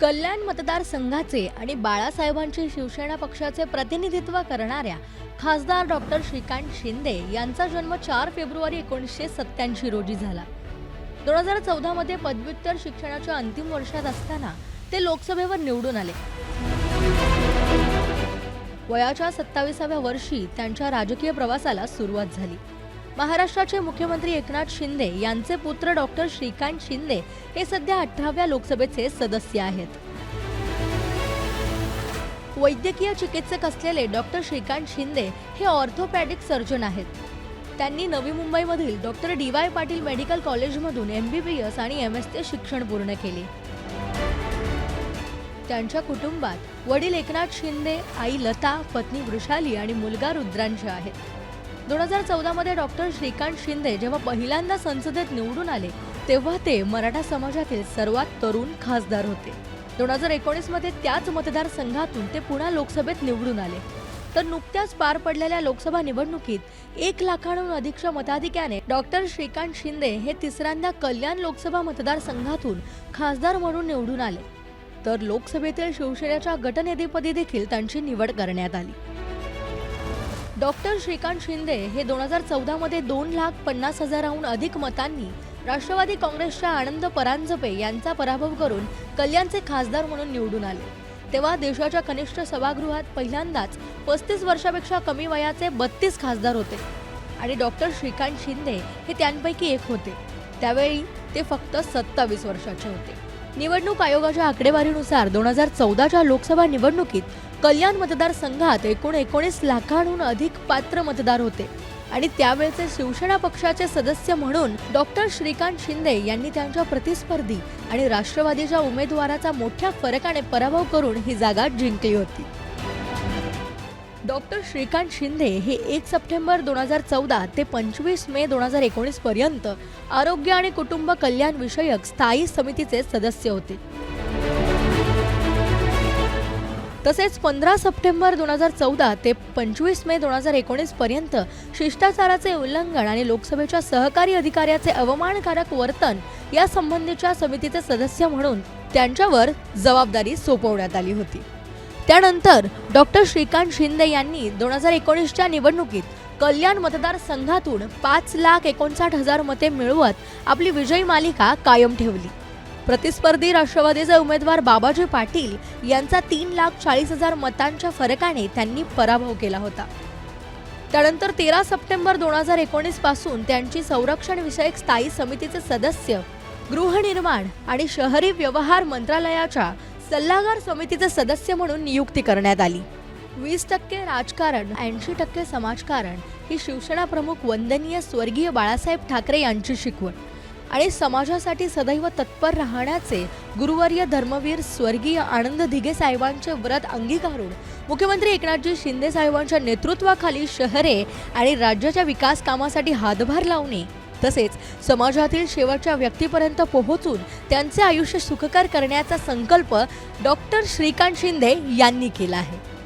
कल्याण मतदारसंघाचे आणि बाळासाहेबांचे शिवसेना पक्षाचे प्रतिनिधित्व करणाऱ्या खासदार डॉक्टर श्रीकांत शिंदे यांचा जन्म चार फेब्रुवारी एकोणीसशे सत्त्याऐंशी रोजी झाला. दोन हजार चौदामध्ये पदव्युत्तर शिक्षणाच्या अंतिम वर्षात असताना ते लोकसभेवर निवडून आले. वयाच्या सत्ताविसाव्या वर्षी त्यांच्या राजकीय प्रवासाला सुरुवात झाली. महाराष्ट्राचे मुख्यमंत्री एकनाथ शिंदे यांचे पुत्र डॉक्टर श्रीकांत शिंदे हे सध्या अठराव्या लोकसभेचे सदस्य आहेत. वैद्यकीय चिकित्सक असलेले डॉक्टर श्रीकांत शिंदे हे ऑर्थोपॅडिक सर्जन आहेत. त्यांनी नवी मुंबईमधील doctor D Y Patil medical कॉलेजमधून एम बी बी एस आणि एम एस चे शिक्षण पूर्ण केले. त्यांच्या कुटुंबात वडील एकनाथ शिंदे आई लता पत्नी वृषाली आणि मुलगा रुद्रांश आहेत. दोन हजार चौदामध्ये डॉक्टर श्रीकांत शिंदे जेव्हा पहिल्यांदा संसदेत निवडून आले तेव्हा ते मराठा समाजातील सर्वात तरुण खासदार होते. दोन हजार एकोणीसमध्ये त्याच मतदारसंघातून ते पुन्हा लोकसभेत निवडून आले. तर नुकत्याच पार पडलेल्या लोकसभा निवडणुकीत एक लाखांहून अधिकच्या मताधिक्याने डॉक्टर श्रीकांत शिंदे हे तिसऱ्यांदा कल्याण लोकसभा मतदारसंघातून खासदार म्हणून निवडून आले. तर लोकसभेतील शिवसेनेच्या गटनेतेपदी देखील त्यांची निवड करण्यात आली. डॉक्टर श्रीकांत शिंदे हे दोन हजार चौदामध्ये दोन लाख पन्नास हजाराहून अधिक मतांनी राष्ट्रवादी काँग्रेसच्या आनंद परांजपे यांचा पराभव करून कल्याणचे खासदार म्हणून निवडून आले. तेव्हा देशाच्या कनिष्ठ सभागृहात पहिल्यांदाच पस्तीस वर्षापेक्षा कमी वयाचे बत्तीस खासदार होते आणि डॉक्टर श्रीकांत शिंदे हे त्यांपैकी एक होते. त्यावेळी ते फक्त सत्तावीस वर्षाचे होते. निवडणूक आयोगाच्या आकडेवारीनुसार दोन हजार चौदाच्या लोकसभा निवडणुकीत कल्याण मतदारसंघात एकूण एकोणीस लाखांहून अधिक पात्र मतदार होते. आणि त्यावेळचे शिवसेना पक्षाचे सदस्य म्हणून डॉक्टर श्रीकांत शिंदे यांनी त्यांच्या प्रतिस्पर्धी आणि राष्ट्रवादीच्या उमेदवाराचा मोठ्या फरकाने पराभव करून ही जागा जिंकली होती. डॉक्टर श्रीकांत शिंदे हे एक सप्टेंबर दोन हजार चौदा ते पंचवीस मे दोन हजार एकोणीस पर्यंत आरोग्य आणि कुटुंब कल्याण विषयक स्थायी समितीचे सदस्य होते. तसेच पंधरा सप्टेंबर दोन हजार चौदा ते पंचवीस मे दोन हजार एकोणीस पर्यंत शिष्टाचाराचे उल्लंघन आणि लोकसभेच्या सहकारी अधिकाऱ्याचे अवमानकारक वर्तन या संबंधीच्या समितीचे सदस्य म्हणून त्यांच्यावर जबाबदारी सोपवण्यात आली होती. त्यानंतर डॉक्टर श्रीकांत शिंदे यांनी दोन हजार एकोणीसच्या निवडणुकीत कल्याण मतदारसंघातून पाच लाख एकोणसाठ हजार मते मिळवत आपली विजयी मालिका कायम ठेवली. प्रतिस्पर्धी राष्ट्रवादीचे उमेदवार बाबाजी पाटील यांचा तीन लाख चाळीस हजार मतांच्या फरकाने त्यांनी पराभव केला होता. त्यानंतर तेरा सप्टेंबर दोन हजार एकोणीसपासून त्यांची संरक्षण विषयक स्थायी समितीचे सदस्य गृहनिर्माण आणि शहरी व्यवहार मंत्रालयाच्या सल्लागार समितीचे सदस्य म्हणून नियुक्ती करण्यात आली. वीस टक्के राजकारण ऐंशी टक्के समाजकारण ही शिवसेना प्रमुख वंदनीय स्वर्गीय बाळासाहेब ठाकरे यांची शिकवण. आणि समाजासाठी सदैव तत्पर राहण्याचे गुरुवर्य धर्मवीर स्वर्गीय आनंद धिगे साहेबांचे व्रत अंगीकारून मुख्यमंत्री एकनाथजी शिंदे साहेबांच्या नेतृत्वाखाली शहरे आणि राज्याच्या विकास कामासाठी हातभार लावणे तसेच समाजातील शेवटच्या व्यक्तीपर्यंत पोहोचून त्यांचे आयुष्य सुखकर करण्याचा संकल्प डॉक्टर श्रीकांत शिंदे यांनी केला आहे.